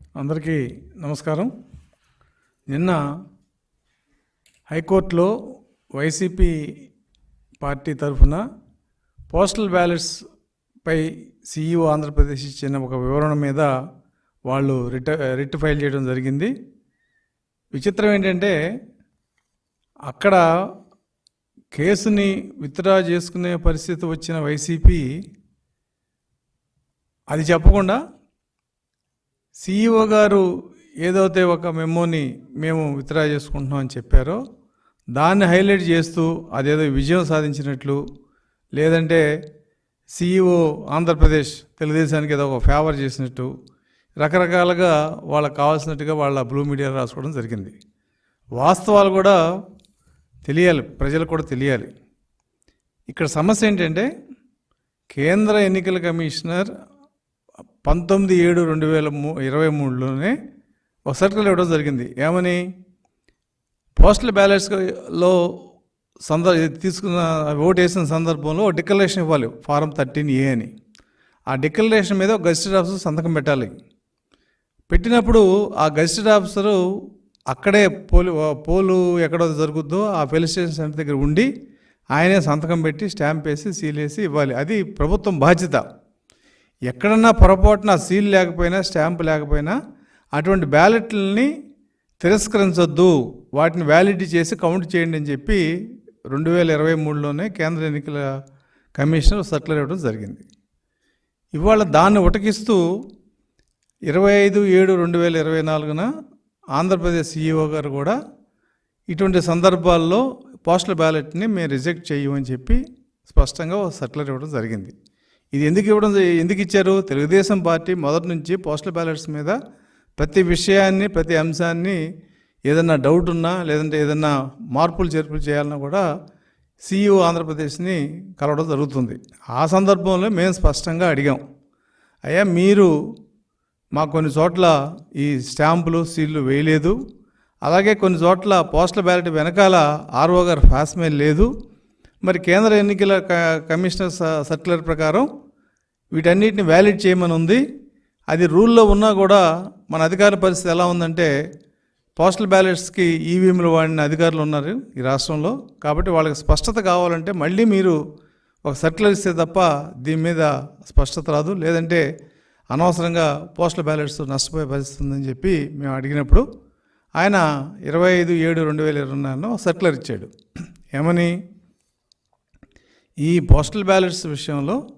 అందరికీ నమస్కారం. నిన్న హైకోర్టులో వైసీపీ పార్టీ తరఫున పోస్టల్ బ్యాలెట్స్ పై సీఈఓ ఆంధ్రప్రదేశ్ ఇచ్చిన ఒక వివరణ మీద వాళ్ళు రిట రిట్ ఫైల్ చేయడం జరిగింది. విచిత్రం ఏంటంటే అక్కడ కేసుని విత్డ్రా చేసుకునే పరిస్థితి వచ్చిన వైసీపీ అది చెప్పకుండా సిఇఓ గారు ఏదైతే ఒక మెమోని మేము విత్డ్రా చేసుకుంటున్నాం అని చెప్పారో దాన్ని హైలైట్ చేస్తూ అదేదో విజయం సాధించినట్లు లేదంటే సిఇఓ ఆంధ్రప్రదేశ్ తెలుగుదేశానికి ఏదో ఒక ఫేవర్ చేసినట్టు రకరకాలుగా వాళ్ళకి కావాల్సినట్టుగా వాళ్ళ బ్లూ మీడియా రాసుకోవడం జరిగింది. వాస్తవాలు కూడా తెలియాలి ప్రజలకు కూడా తెలియాలి. ఇక్కడ సమస్య ఏంటంటే కేంద్ర ఎన్నికల కమిషనర్ పంతొమ్మిది ఏడు రెండు వేల మూ ఇరవై మూడులోనే ఒక సర్కిల్ ఇవ్వడం జరిగింది. ఏమని? పోస్టల్ బ్యాలెట్స్లో సందర్ తీసుకున్న ఓటు వేసిన సందర్భంలో డిక్లరేషన్ ఇవ్వాలి. ఫారం థర్టీన్ ఏ అని. ఆ డిక్లరేషన్ మీద ఒక గజిస్టర్ ఆఫీసర్ సంతకం పెట్టాలి. పెట్టినప్పుడు ఆ గజిస్టర్ ఆఫీసరు అక్కడే పోలు పోలు ఎక్కడ జరుగుద్దో ఆ పోలీస్ స్టేషన్ సెంటర్ దగ్గర ఉండి ఆయనే సంతకం పెట్టి స్టాంప్ వేసి సీల్ వేసి ఇవ్వాలి. అది ప్రభుత్వం బాధ్యత. ఎక్కడన్నా పొరపాటున సీల్ లేకపోయినా స్టాంప్ లేకపోయినా అటువంటి బ్యాలెట్లని తిరస్కరించొద్దు. వాటిని వ్యాలిడిటీ చేసి కౌంట్ చేయండి అని చెప్పి రెండు వేల ఇరవై మూడులోనే కేంద్ర ఎన్నికల కమిషనర్ సర్కులర్ ఇవ్వడం జరిగింది. ఇవాళ దాన్ని ఉటకిస్తూ ఇరవై ఐదు ఏడు రెండు వేల ఇరవై నాలుగున ఆంధ్రప్రదేశ్ సీఈఓ గారు కూడా ఇటువంటి సందర్భాల్లో పోస్టల్ బ్యాలెట్ని మేము రిజెక్ట్ చేయమని చెప్పి స్పష్టంగా ఒక సర్కులర్ ఇవ్వడం జరిగింది. ఇది ఎందుకు ఇవ్వడం ఎందుకు ఇచ్చారు? తెలుగుదేశం పార్టీ మొదటి నుంచి పోస్టల్ బ్యాలెట్స్ మీద ప్రతి విషయాన్ని ప్రతి అంశాన్ని ఏదన్నా డౌట్ ఉన్నా లేదంటే ఏదన్నా మార్పులు చేర్పులు చేయాలన్నా కూడా సీఈఓ ఆంధ్రప్రదేశ్ని కలవడం జరుగుతుంది. ఆ సందర్భంలో మేము స్పష్టంగా అడిగాం. అయ్యా మీరు మాకు కొన్ని చోట్ల ఈ స్టాంపులు సీళ్ళు వేయలేదు. అలాగే కొన్ని చోట్ల పోస్టల్ బ్యాలెట్ వెనకాల ఆర్ఓ గారు ఫాస్మెయిల్ లేదు. మరి కేంద్ర ఎన్నికల క- కమిషనర్ స- సర్క్యులర్ ప్రకారం వీటన్నిటిని వ్యాలిడ్ చేయమని ఉంది. అది రూల్లో ఉన్నా కూడా మన అధికార పరిస్థితి ఎలా ఉందంటే పోస్టల్ బ్యాలెట్స్కి ఈవీఎంలు వాడిన అధికారులు ఉన్నారు ఈ రాష్ట్రంలో. కాబట్టి వాళ్ళకి స్పష్టత కావాలంటే మళ్ళీ మీరు ఒక సర్క్యులర్ ఇస్తే తప్ప దీని మీద స్పష్టత రాదు. లేదంటే అనవసరంగా పోస్టల్ బ్యాలెట్స్ నష్టపోయే పరిస్థితి ఉందని చెప్పి మేము అడిగినప్పుడు ఆయన ఇరవై ఐదు ఏడు రెండు వేల ఇరవై నాలుగులో సర్క్యులర్ ఇచ్చాడు. ఏమని? ఈ పోస్టల్ బ్యాలెట్స్ విషయంలో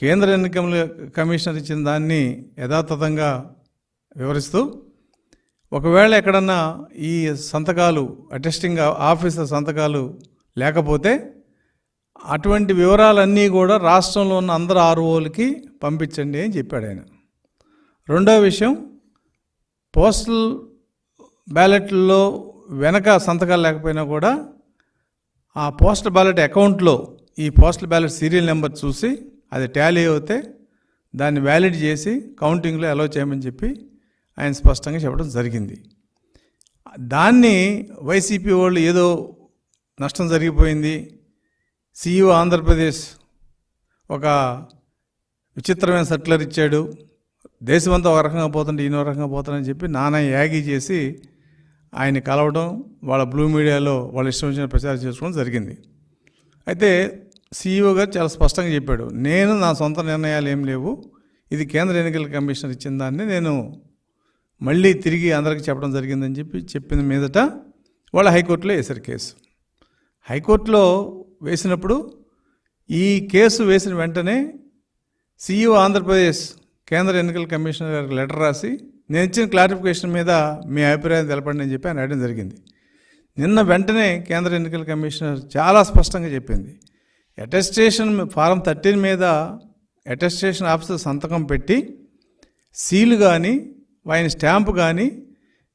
కేంద్ర ఎన్నికల కమిషనర్ ఇచ్చిన దాన్ని యథాతథంగా వివరిస్తూ ఒకవేళ ఎక్కడన్నా ఈ సంతకాలు అటెస్టింగ్ ఆఫీసర్ సంతకాలు లేకపోతే అటువంటి వివరాలన్నీ కూడా రాష్ట్రంలో ఉన్న అందరు ఆర్ఓలకి పంపించండి అని చెప్పాడు ఆయన. రెండో విషయం పోస్టల్ బ్యాలెట్లో వెనక సంతకాలు లేకపోయినా కూడా ఆ పోస్టల్ బ్యాలెట్ అకౌంట్లో ఈ పోస్టల్ బ్యాలెట్ సీరియల్ నెంబర్ చూసి అది టాలీ అవుతే దాన్ని వ్యాలిడ్ చేసి కౌంటింగ్లో అలౌ చేయమని చెప్పి ఆయన స్పష్టంగా చెప్పడం జరిగింది. దాన్ని వైసీపీ వాళ్ళు ఏదో నష్టం జరిగిపోయింది. సీఈఓ ఆంధ్రప్రదేశ్ ఒక విచిత్రమైన సట్లర్ ఇచ్చాడు. దేశమంతా ఒక రకంగా పోతుంటే ఈయన ఒక రకంగా పోతానని చెప్పి నానా యాగి చేసి ఆయన కలవడం వాళ్ళ బ్లూ మీడియాలో వాళ్ళ ఇష్టం వచ్చిన ప్రచారం చేసుకోవడం జరిగింది. అయితే సీఈఓ గారు చాలా స్పష్టంగా చెప్పాడు. నేను నా సొంత నిర్ణయాలు ఏం లేవు. ఇది కేంద్ర ఎన్నికల కమిషనర్ ఇచ్చిన దాన్ని నేను మళ్ళీ తిరిగి అందరికి చెప్పడం జరిగిందని చెప్పి చెప్పిన మీదట వాళ్ళ హైకోర్టులో వేశారు కేసు. హైకోర్టులో వేసినప్పుడు ఈ కేసు వేసిన వెంటనే సీఈఓ ఆంధ్రప్రదేశ్ కేంద్ర ఎన్నికల కమిషనర్ గారికి లెటర్ రాసి నేను ఇచ్చిన క్లారిఫికేషన్ మీద మీ అభిప్రాయం తెలపండి అని చెప్పి ఆయన అడగడం జరిగింది. నిన్న వెంటనే కేంద్ర ఎన్నికల కమిషనర్ చాలా స్పష్టంగా చెప్పింది. అటెస్టేషన్ ఫారం థర్టీన్ మీద అటెస్టేషన్ ఆఫీసర్ సంతకం పెట్టి సీలు కానీ ఆయన స్టాంపు కానీ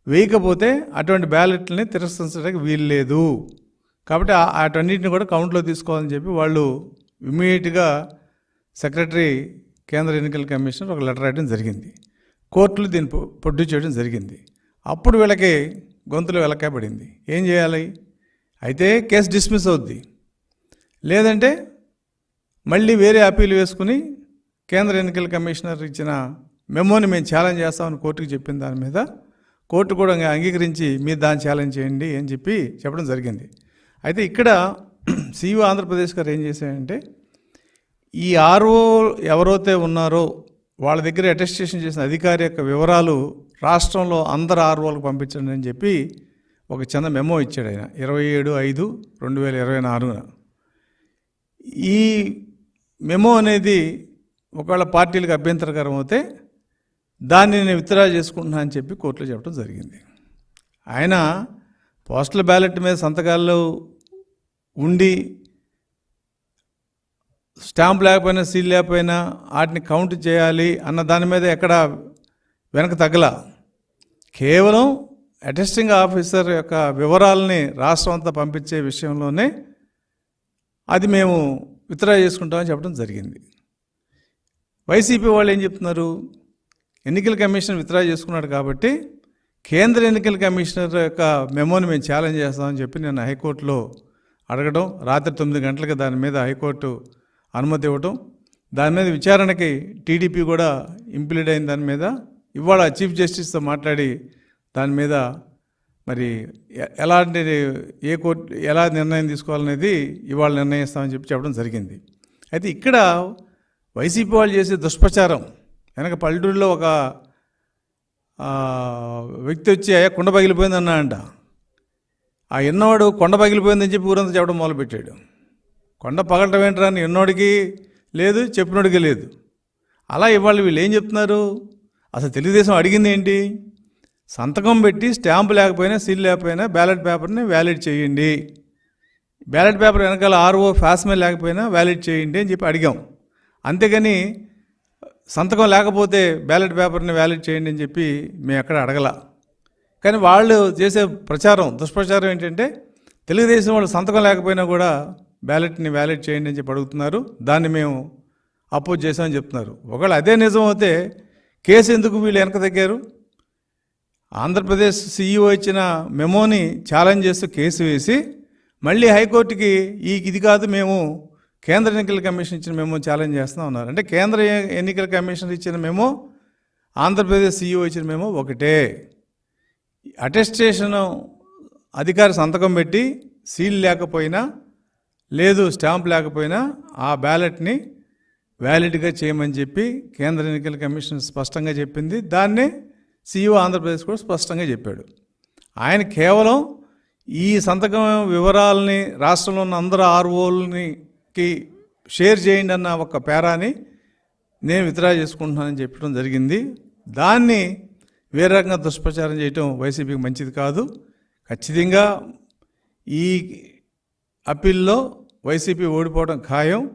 వేయకపోతే అటువంటి బ్యాలెట్లని తిరస్కరించడానికి వీలు లేదు. కాబట్టి ఆ- అటన్నిటిని కూడా కౌంట్లో తీసుకోవాలని చెప్పి వాళ్ళు ఇమ్మీడియట్గా సెక్రటరీ కేంద్ర ఎన్నికల కమిషనర్ ఒక లెటర్ రాయడం జరిగింది. కోర్టులు దీన్ని పొ- ప్రొడ్యూస్ చేయడం జరిగింది. అప్పుడు వీళ్ళకి గొంతులు వెలకాయబడింది ఏం చేయాలి? అయితే కేసు డిస్మిస్ అవుద్ది. లేదంటే మళ్ళీ వేరే అప్పీల్ వేసుకుని కేంద్ర ఎన్నికల కమిషనర్ ఇచ్చిన మెమోని మేము ఛాలెంజ్ చేస్తామని కోర్టుకి చెప్పిన దాని మీద కోర్టు కూడా అంగీకరించి మీరు దాన్ని ఛాలెంజ్ చేయండి అని చెప్పి చెప్పడం జరిగింది. అయితే ఇక్కడ సిఇఓ ఆంధ్రప్రదేశ్ గారు ఏం చేశారంటే ఈ ఆర్ఓ ఎవరైతే ఉన్నారో వాళ్ళ దగ్గర అటెస్టేషన్ చేసిన అధికారి యొక్క వివరాలు రాష్ట్రంలో అందరు ఆర్ఓలకు పంపించండి అని చెప్పి ఒక చిన్న మెమో ఇచ్చాడు ఆయన. ఇరవై ఏడు ఐదు రెండు వేల ఇరవై నాలుగున. ఈ మెమో అనేది ఒకవేళ పార్టీలకు అభ్యంతరకరం అయితే దాన్ని నేను విత్డ్రా చేసుకుంటున్నా అని చెప్పి కోర్టులో చెప్పడం జరిగింది. ఆయన పోస్టల్ బ్యాలెట్ మీద సంతకాలు ఉండి స్టాంప్ లేకపోయినా సీల్ లేకపోయినా వాటిని కౌంట్ చేయాలి అన్న దాని మీద ఎక్కడ వెనక తగ్గల కేవలం అటెస్టింగ్ ఆఫీసర్ యొక్క వివరాలని రాష్ట్రం అంతా పంపించే విషయంలోనే అది మేము విత్డ్రా చేసుకుంటామని చెప్పడం జరిగింది. వైసీపీ వాళ్ళు ఏం చెప్తున్నారు? ఎన్నికల కమిషన్ విత్డ్రా చేసుకున్నాడు కాబట్టి కేంద్ర ఎన్నికల కమిషనర్ యొక్క మెమోని మేము ఛాలెంజ్ చేస్తామని చెప్పి నేను హైకోర్టులో అడగడం రాత్రి తొమ్మిది గంటలకు దాని మీద హైకోర్టు అనుమతి ఇవ్వటం దాని మీద విచారణకి టీడీపీ కూడా ఇంప్లీడ్ అయిన దాని మీద ఇవాళ చీఫ్ జస్టిస్తో మాట్లాడి దాని మీద మరి ఎలాంటి ఏ కోర్టు ఎలా నిర్ణయం తీసుకోవాలనేది ఇవాళ నిర్ణయిస్తామని చెప్పి చెప్పడం జరిగింది. అయితే ఇక్కడ వైసీపీ వాళ్ళు చేసే దుష్ప్రచారం వెనక పల్లెటూరులో ఒక వ్యక్తి వచ్చి అయ్యా కొండ పగిలిపోయింది అన్నా అంట ఆ ఎన్నోడు కొండ పగిలిపోయిందని చెప్పి ఊరంతా చెప్పడం మొదలుపెట్టాడు. కొండ పగలటం ఏంట్రా అని ఎన్నోడికి లేదు చెప్పినోడికి లేదు. అలా ఇవాళ వీళ్ళు ఏం చెప్తున్నారు? అసలు తెలుగుదేశం అడిగింది ఏంటి? సంతకం పెట్టి స్టాంపు లేకపోయినా సీల్ లేకపోయినా బ్యాలెట్ పేపర్ని వ్యాలిడ్ చేయండి. బ్యాలెట్ పేపర్ వెనకాల ఆర్ఓ ఫాస్మే లేకపోయినా వ్యాలిడ్ చేయండి అని చెప్పి అడిగాం. అంతేగాని సంతకం లేకపోతే బ్యాలెట్ పేపర్ని వ్యాలిడ్ చేయండి అని చెప్పి మేము ఎక్కడ అడగల. కానీ వాళ్ళు చేసే ప్రచారం దుష్ప్రచారం ఏంటంటే తెలుగుదేశం వాళ్ళు సంతకం లేకపోయినా కూడా బ్యాలెట్ని వ్యాలిడ్ చేయండి అని చెప్పి అడుగుతున్నారు. దాన్ని మేము అపోజ్ చేసామని చెప్తున్నారు. ఒకవేళ అదే నిజం అయితే కేసు ఎందుకు వీళ్ళు వెనక తగ్గారు? ఆంధ్రప్రదేశ్ సీఈఓ ఇచ్చిన మెమోని ఛాలెంజ్ చేస్తూ కేసు వేసి మళ్ళీ హైకోర్టుకి ఈ ఇది కాదు మేము కేంద్ర ఎన్నికల కమిషన్ ఇచ్చిన మెమో ఛాలెంజ్ చేస్తూ ఉన్నారు. అంటే కేంద్ర ఎన్నికల కమిషన్ ఇచ్చిన మెమో ఆంధ్రప్రదేశ్ సీఈఓ ఇచ్చిన మెమో ఒకటే. అటెస్టేషన్ అధికారి సంతకం పెట్టి సీల్ లేకపోయినా లేదు స్టాంప్ లేకపోయినా ఆ బ్యాలెట్ని వ్యాలిడ్గా చేయమని చెప్పి కేంద్ర ఎన్నికల కమిషన్ స్పష్టంగా చెప్పింది. దాన్నే సీఈఓ ఆంధ్రప్రదేశ్ కూడా స్పష్టంగా చెప్పాడు. ఆయన కేవలం ఈ సంతకం వివరాలని రాష్ట్రంలో ఉన్న అందరు ఆర్ఓలకి షేర్ చేయండి అన్న ఒక పేరాని నేను విత్డ్రా చేసుకుంటున్నానని చెప్పడం జరిగింది. దాన్ని వేరే రకంగా దుష్ప్రచారం చేయటం వైసీపీకి మంచిది కాదు. ఖచ్చితంగా ఈ అప్పీల్లో వైసీపీ ఓడిపోవడం ఖాయం.